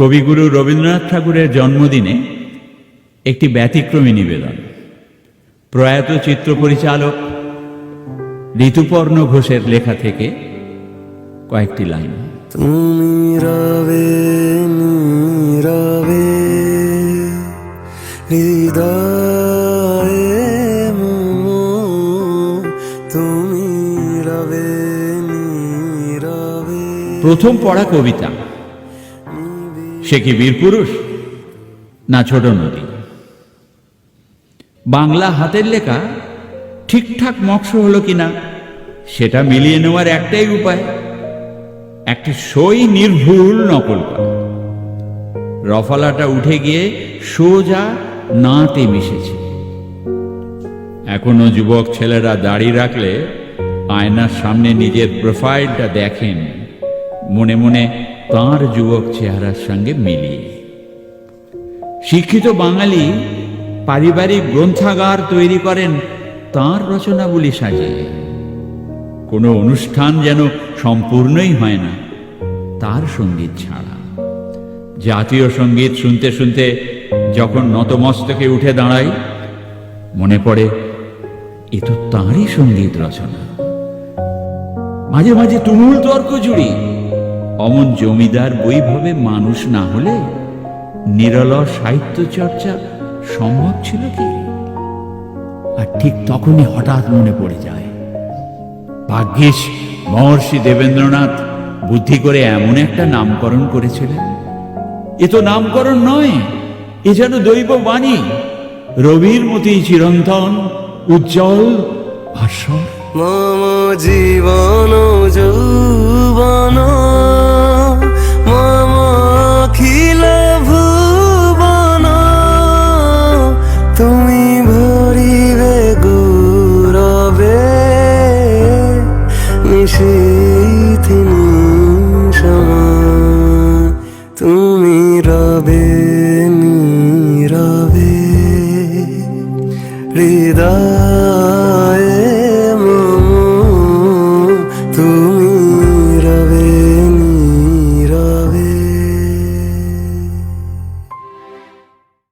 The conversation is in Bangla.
কবিগুরু রবীন্দ্রনাথ ঠাকুরের জন্মদিনে একটি ব্যতিক্রমী নিবেদন। প্রয়াত চিত্র পরিচালক ঋতুপর্ণ ঘোষের লেখা থেকে কয়েকটি লাইন। তুমি রবে নীরবে হৃদয়ে তুমি রবে নীরবে প্রথম পড়া কবিতা। সে কি বীরপুরুষ না, ছোট নদী। বাংলা হাতের লেখা ঠিকঠাক মক্স হলো কিনা, সেটা মিলিয়ে নেওয়ার একটাই উপায়। একটি সই নির্ভুল নকল করা। রফালাটা উঠে গিয়ে সোজা নাতে মিশেছে। এখনও যুবক ছেলেরা দাড়ি রাখলে আয়নার সামনে নিজের প্রোফাইলটা দেখেন, মনে মনে তার যুবক চেহারার সঙ্গে মিলিয়ে। শিক্ষিত বাঙালি পারিবারিক গ্রন্থাগার তৈরি করেন, তার রচনাবলী সাজিয়ে। কোনো অনুষ্ঠান যেন সম্পূর্ণই হয় না, তার সংগীত ছাড়া। জাতীয় সংগীত শুনতে শুনতে যখন নতমস্তকে উঠে দাঁড়াই মনে পড়ে, এ তো তাঁরই সংগীত রচনা। মাঝে মাঝে তুমুল তর্ক জুড়ি অমন জমিদার বৈভবে মানুষ না হলে নিরলস সাহিত্য চর্চা সম্ভব ছিল কি? আর ঠিক তখনই হঠাৎ মনে পড়ে যায় ভাগ্যিস মহর্ষি দেবেন্দ্রনাথ বুদ্ধি করে এমন একটা নামকরণ করেছিলেন। এ তো নামকরণ নয় এ যেন দৈব বাণী রবির মতি চিরন্তন উজ্জ্বল ভাস্বর মম জীবন যৌবন সেই তিনি তুমি রবে নীরবে হৃদয়